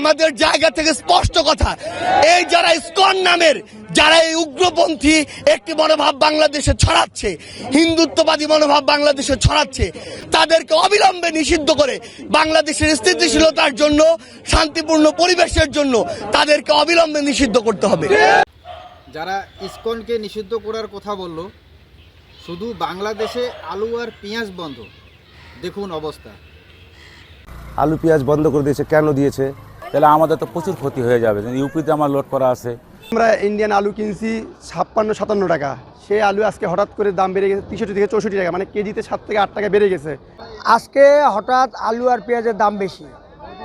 আমাদের জায়গা থেকে স্পষ্ট কথা। এই যারা ইসকন নামের যারা এই উগ্রপন্থী একটি মনোভাব বাংলাদেশে ছড়াচ্ছে হিন্দুত্ববাদী মনোভাব বাংলাদেশে ছড়াচ্ছে তাদেরকে অবিলম্বে নিষিদ্ধ করে বাংলাদেশের স্থিতিশীলতার জন্য শান্তিপূর্ণ পরিবেশের জন্য তাদেরকে অবিলম্বে নিষিদ্ধ করতে হবে। যারা ইসকনকে নিষিদ্ধ করার কথা বলল শুধু বাংলাদেশে আলু আর পেঁয়াজ বন্ধ। দেখুন অবস্থা। আলু পেঁয়াজ বন্ধ করে দিয়েছে। কেন দিয়েছে? তাহলে আমাদের তো প্রচুর ক্ষতি হয়ে যাবে। ইউপিতে আমার লোড করা আছে। আমরা ইন্ডিয়ান আলু কিনছি ছাপ্পান্ন সাতান্ন টাকা। সেই আলু আজকে হঠাৎ করে দাম বেড়ে গেছে তেষট্টি থেকে চৌষট্টি টাকা মানে কেজিতে সাত থেকে আট টাকা বেড়ে গেছে। আজকে হঠাৎ আলু আর পেঁয়াজের দাম বেশি।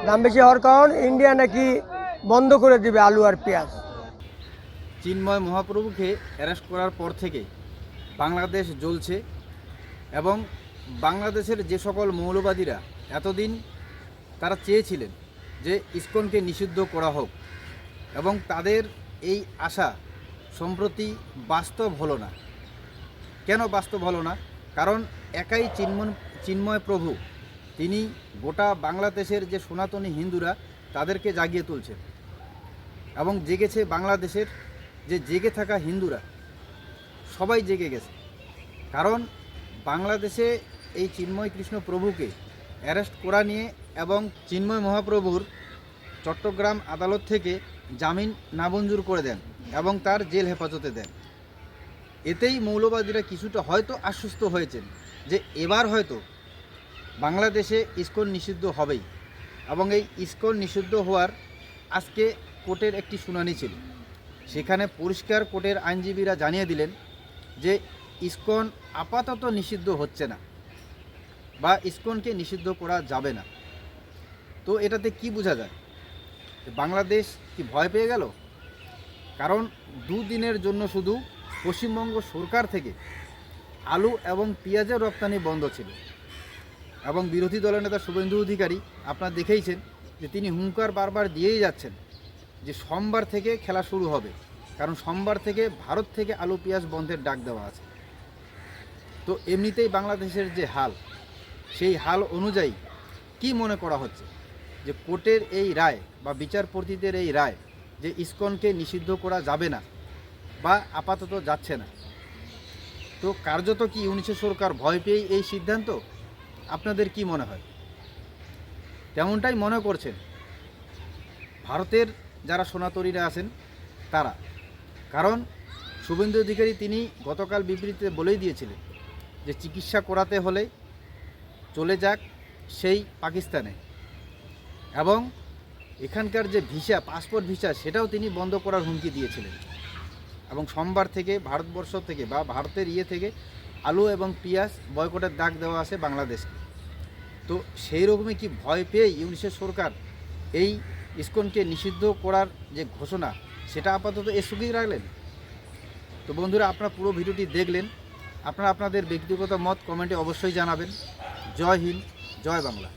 দাম বেশি হওয়ার কারণ ইন্ডিয়া নাকি বন্ধ করে দিবে আলু আর পেঁয়াজ। চিন্ময় মহাপ্রভুকে অ্যারেস্ট করার পর থেকে বাংলাদেশ জ্বলছে এবং বাংলাদেশের যে সকল মৌলবাদীরা এতদিন তারা চেয়েছিলেন যে ইসকনকে নিষিদ্ধ করা হোক এবং তাদের এই আশা সম্প্রতি বাস্তব হলো না। কেন বাস্তব হলো না? কারণ একাই চিন্ময় চিন্ময় প্রভু, তিনি গোটা বাংলাদেশের যে সনাতনী হিন্দুরা, তাদেরকে জাগিয়ে তুলছেন এবং জেগেছে বাংলাদেশের যে জেগে থাকা হিন্দুরা, সবাই জেগে গেছে। কারণ বাংলাদেশে এই চিন্ময় কৃষ্ণ প্রভুকে অ্যারেস্ট করা নিয়ে এবং চিন্ময় মহাপ্রভুর চট্টগ্রাম আদালত থেকে জামিন নামঞ্জুর করে দেন এবং তার জেল হেফাজতে দেন। এতেই মৌলবাদীরা কিছুটা হয়তো আশ্বস্ত হয়েছেন যে এবার হয়তো বাংলাদেশে ইসকন নিষিদ্ধ হবেই এবং এই ইসকন নিষিদ্ধ হওয়ার আজকে কোর্টের একটি শুনানি ছিল। সেখানে পরিষ্কার কোর্টের আইনজীবীরা জানিয়ে দিলেন যে ইস্কন আপাতত নিষিদ্ধ হচ্ছে না বা ইস্কনকে নিষিদ্ধ করা যাবে না। তো এটাতে কি বোঝা যায়? বাংলাদেশ কি ভয় পেয়ে গেল? কারণ দুদিনের জন্য শুধু পশ্চিমবঙ্গ সরকার থেকে আলু এবং পেঁয়াজের রপ্তানি বন্ধ ছিল। এবং বিরোধী দলের নেতা শুভেন্দু অধিকারী আপনারা দেখেইছেন যে তিনি হুঙ্কার বারবার দিয়েই যাচ্ছেন যে সোমবার থেকে খেলা শুরু হবে। কারণ সোমবার থেকে ভারত থেকে আলু, পেঁয়াজ বন্ধের ডাক দেওয়া আছে। তো এমনিতেই বাংলাদেশের যে হাল, সেই হাল অনুযায়ী কি মনে করা হচ্ছে? যে কোর্টের এই রায় বা বিচারপতিদের এই রায় যে ইসকনকে নিষিদ্ধ করা যাবে না বা আপাতত যাচ্ছে না। তো কার্যত কি ইউনিসেফ সরকার ভয় পেয়েই এই সিদ্ধান্ত? আপনাদের কি মনে হয়? তেমনটাই মনে করছেন। ভারতের যারা সনাতনীরা আছেন, তারা। কারণ শুভেন্দু অধিকারী তিনি গতকাল বিবৃতিতে বলেই দিয়েছিলেন যে চিকিৎসা করাতে হলে চলে যাক সেই পাকিস্তানে। এবং এখানকার যে ভিসা পাসপোর্ট ভিসা, সেটাও তিনি বন্ধ করার হুমকি দিয়েছিলেন। এবং সোমবার থেকে, ভারতবর্ষ থেকে বা ভারতের ইয়ে থেকে আলু এবং পেঁয়াজ বয়কটের ডাক দেওয়া আছে বাংলাদেশকে। তো সেই রকমই কি ভয় পেয়ে ইউনিসেফ সরকার এই ইসকনকে নিষিদ্ধ করার যে ঘোষণা, সেটা আপাতত সুখেই রাখলেন? তো বন্ধুরা, আপনারা পুরো ভিডিওটি দেখলেন। আপনারা আপনাদের ব্যক্তিগত মত কমেন্টে অবশ্যই জানাবেন। জয় হিন্দ, জয় বাংলা।